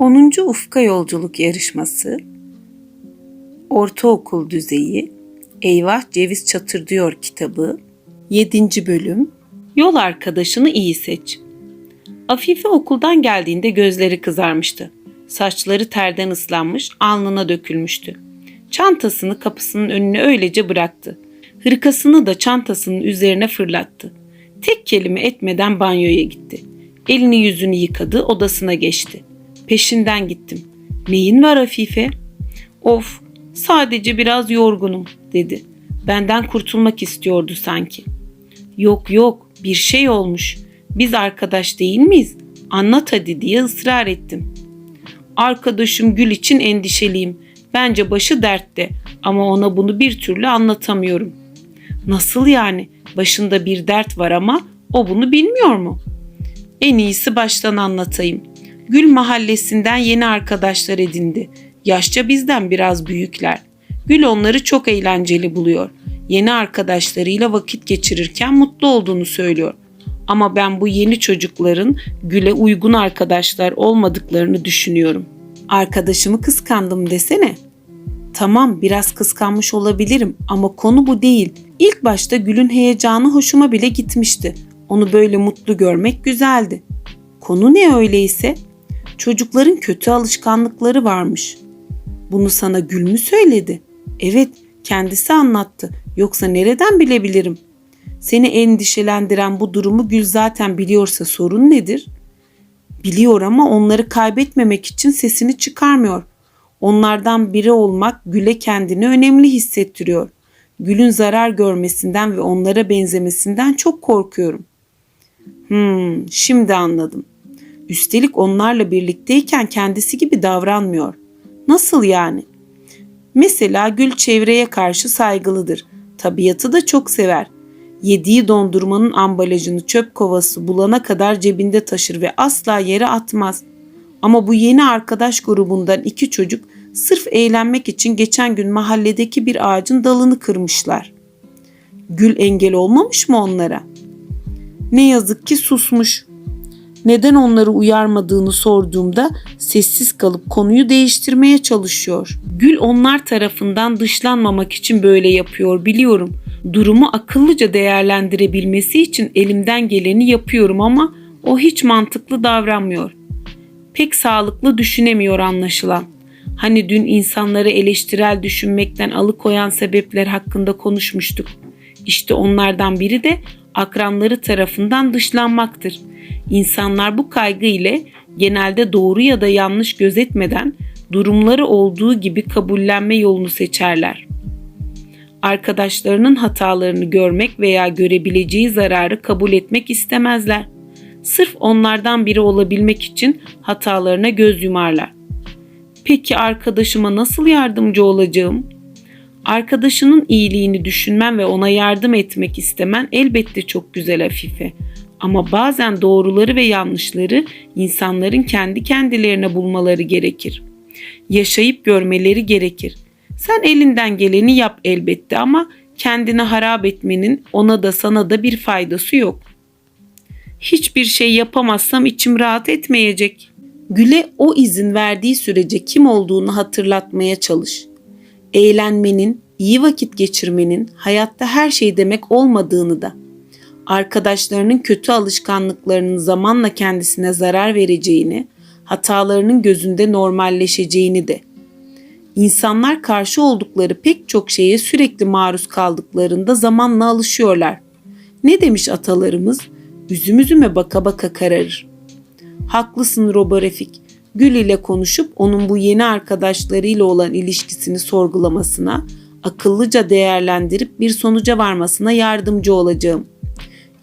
10. Ufka Yolculuk Yarışması Ortaokul Düzeyi Eyvah Ceviz Çatır Diyor kitabı 7. Bölüm Yol arkadaşını iyi seç. Afife okuldan geldiğinde gözleri kızarmıştı. Saçları terden ıslanmış, alnına dökülmüştü. Çantasını kapısının önüne öylece bıraktı. Hırkasını da çantasının üzerine fırlattı. Tek kelime etmeden banyoya gitti. Elini yüzünü yıkadı, odasına geçti. Peşinden gittim. Neyin var Afife? Of, sadece biraz yorgunum dedi. Benden kurtulmak istiyordu sanki. Yok yok, bir şey olmuş. Biz arkadaş değil miyiz? Anlat hadi diye ısrar ettim. Arkadaşım Gül için endişeliyim. Bence başı dertte ama ona bunu bir türlü anlatamıyorum. Nasıl yani? Başında bir dert var ama o bunu bilmiyor mu? En iyisi baştan anlatayım. Gül mahallesinden yeni arkadaşlar edindi. Yaşça bizden biraz büyükler. Gül onları çok eğlenceli buluyor. Yeni arkadaşlarıyla vakit geçirirken mutlu olduğunu söylüyor. Ama ben bu yeni çocukların Gül'e uygun arkadaşlar olmadıklarını düşünüyorum. Arkadaşımı kıskandım desene. Tamam biraz kıskanmış olabilirim ama konu bu değil. İlk başta Gül'ün heyecanı hoşuma bile gitmişti. Onu böyle mutlu görmek güzeldi. Konu ne öyleyse? Çocukların kötü alışkanlıkları varmış. Bunu sana Gül mü söyledi? Evet, kendisi anlattı. Yoksa nereden bilebilirim? Seni endişelendiren bu durumu Gül zaten biliyorsa sorun nedir? Biliyor ama onları kaybetmemek için sesini çıkarmıyor. Onlardan biri olmak Gül'e kendini önemli hissettiriyor. Gül'ün zarar görmesinden ve onlara benzemesinden çok korkuyorum. Hmm, şimdi anladım. Üstelik onlarla birlikteyken kendisi gibi davranmıyor. Nasıl yani? Mesela Gül çevreye karşı saygılıdır. Tabiatı da çok sever. Yediği dondurmanın ambalajını çöp kovası bulana kadar cebinde taşır ve asla yere atmaz. Ama bu yeni arkadaş grubundan iki çocuk sırf eğlenmek için geçen gün mahalledeki bir ağacın dalını kırmışlar. Gül engel olmamış mı onlara? Ne yazık ki susmuş. Neden onları uyarmadığını sorduğumda sessiz kalıp konuyu değiştirmeye çalışıyor. Gül onlar tarafından dışlanmamak için böyle yapıyor biliyorum. Durumu akıllıca değerlendirebilmesi için elimden geleni yapıyorum ama o hiç mantıklı davranmıyor. Pek sağlıklı düşünemiyor anlaşılan. Hani dün insanları eleştirel düşünmekten alıkoyan sebepler hakkında konuşmuştuk. İşte onlardan biri de akranları tarafından dışlanmaktır. İnsanlar bu kaygı ile genelde doğru ya da yanlış gözetmeden durumları olduğu gibi kabullenme yolunu seçerler. Arkadaşlarının hatalarını görmek veya görebileceği zararı kabul etmek istemezler. Sırf onlardan biri olabilmek için hatalarına göz yumarlar. Peki arkadaşıma nasıl yardımcı olacağım? Arkadaşının iyiliğini düşünmen ve ona yardım etmek istemen elbette çok güzel Afife. Ama bazen doğruları ve yanlışları insanların kendi kendilerine bulmaları gerekir. Yaşayıp görmeleri gerekir. Sen elinden geleni yap elbette ama kendini harap etmenin ona da sana da bir faydası yok. Hiçbir şey yapamazsam içim rahat etmeyecek. Güle o izin verdiği sürece kim olduğunu hatırlatmaya çalış. Eğlenmenin, iyi vakit geçirmenin hayatta her şey demek olmadığını da arkadaşlarının kötü alışkanlıklarının zamanla kendisine zarar vereceğini, hatalarının gözünde normalleşeceğini de. İnsanlar karşı oldukları pek çok şeye sürekli maruz kaldıklarında zamanla alışıyorlar. Ne demiş atalarımız? Üzüm üzüme baka baka kararır. Haklısın Roborefik. Gül ile konuşup onun bu yeni arkadaşlarıyla olan ilişkisini sorgulamasına, akıllıca değerlendirip bir sonuca varmasına yardımcı olacağım.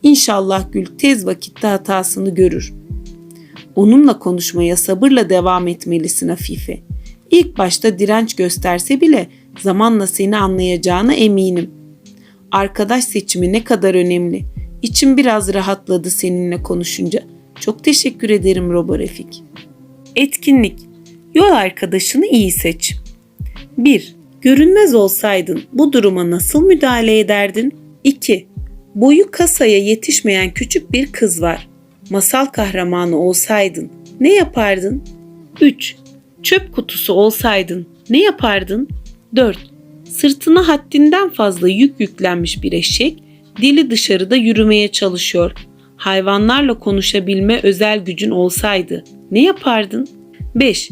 İnşallah Gül tez vakitte hatasını görür. Onunla konuşmaya sabırla devam etmelisin Afife. İlk başta direnç gösterse bile zamanla seni anlayacağına eminim. Arkadaş seçimi ne kadar önemli. İçim biraz rahatladı seninle konuşunca. Çok teşekkür ederim Robo Refik. Etkinlik. Yol arkadaşını iyi seç. 1. Görünmez olsaydın bu duruma nasıl müdahale ederdin? 2. Boyu kasaya yetişmeyen küçük bir kız var. Masal kahramanı olsaydın ne yapardın? 3. Çöp kutusu olsaydın ne yapardın? 4. Sırtına haddinden fazla yük yüklenmiş bir eşek, dili dışarıda yürümeye çalışıyor. Hayvanlarla konuşabilme özel gücün olsaydı ne yapardın? 5.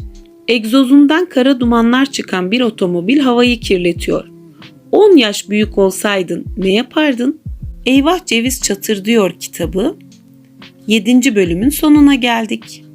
Egzozundan kara dumanlar çıkan bir otomobil havayı kirletiyor. 10 yaş büyük olsaydın ne yapardın? Eyvah ceviz çatır diyor kitabı. 7. bölümün sonuna geldik.